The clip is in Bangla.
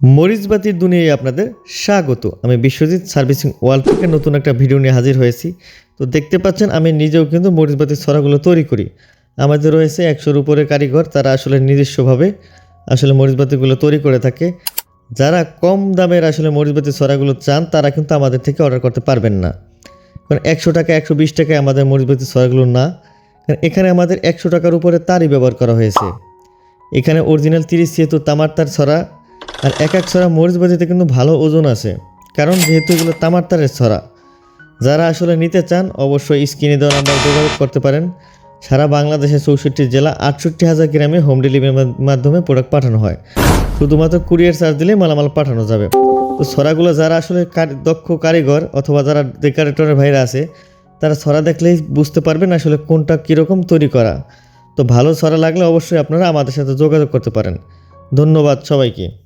মরিচবাতির দুনিয়ায় আপনাদের স্বাগত। আমি বিশ্বজিৎ, সার্ভিসিং ওয়ার্ল্ড থেকে নতুন একটা ভিডিও নিয়ে হাজির হয়েছি। তো দেখতে পাচ্ছেন, আমি নিজেও কিন্তু মরিচবাতির ছড়াগুলো তৈরি করি। আমাদের রয়েছে একশোর উপরে কারিগর, তারা আসলে নিজস্বভাবে আসলে মরিচবাতিগুলো তৈরি করে থাকে। যারা কম দামের আসলে মরিচবাতির ছড়াগুলো চান, তারা কিন্তু আমাদের থেকে অর্ডার করতে পারবেন না। কারণ একশো টাকা, একশো বিশ টাকায় আমাদের মরিচবাতির ছড়াগুলো না। কারণ এখানে আমাদের একশো টাকার উপরে তারই ব্যবহার করা হয়েছে। এখানে অরিজিনাল তিরিশ যেহেতু তামার তার ছড়া আর এক এক ছড়া মরিচ বাজিতে কিন্তু ভালো ওজন আছে। কারণ যেহেতু এগুলো তামার তারের ছড়া। যারা আসলে নিতে চান, অবশ্যই স্ক্রিনে দেওয়া নাম্বার যোগাযোগ করতে পারেন। সারা বাংলাদেশের চৌষট্টি জেলা আটষট্টি হাজার গ্রামে হোম ডেলিভারির মাধ্যমে প্রোডাক্ট পাঠানো হয়। শুধুমাত্র কুরিয়ার চার্জ দিলে মালামাল পাঠানো যাবে। তো ছড়াগুলো যারা আসলে দক্ষ কারিগর অথবা যারা ডেকারেটরের ভাইরা আছে, তারা ছড়া দেখলেই বুঝতে পারবেন আসলে কোনটা কীরকম তৈরি করা। তো ভালো ছড়া লাগলে অবশ্যই আপনারা আমাদের সাথে যোগাযোগ করতে পারেন। ধন্যবাদ সবাইকে।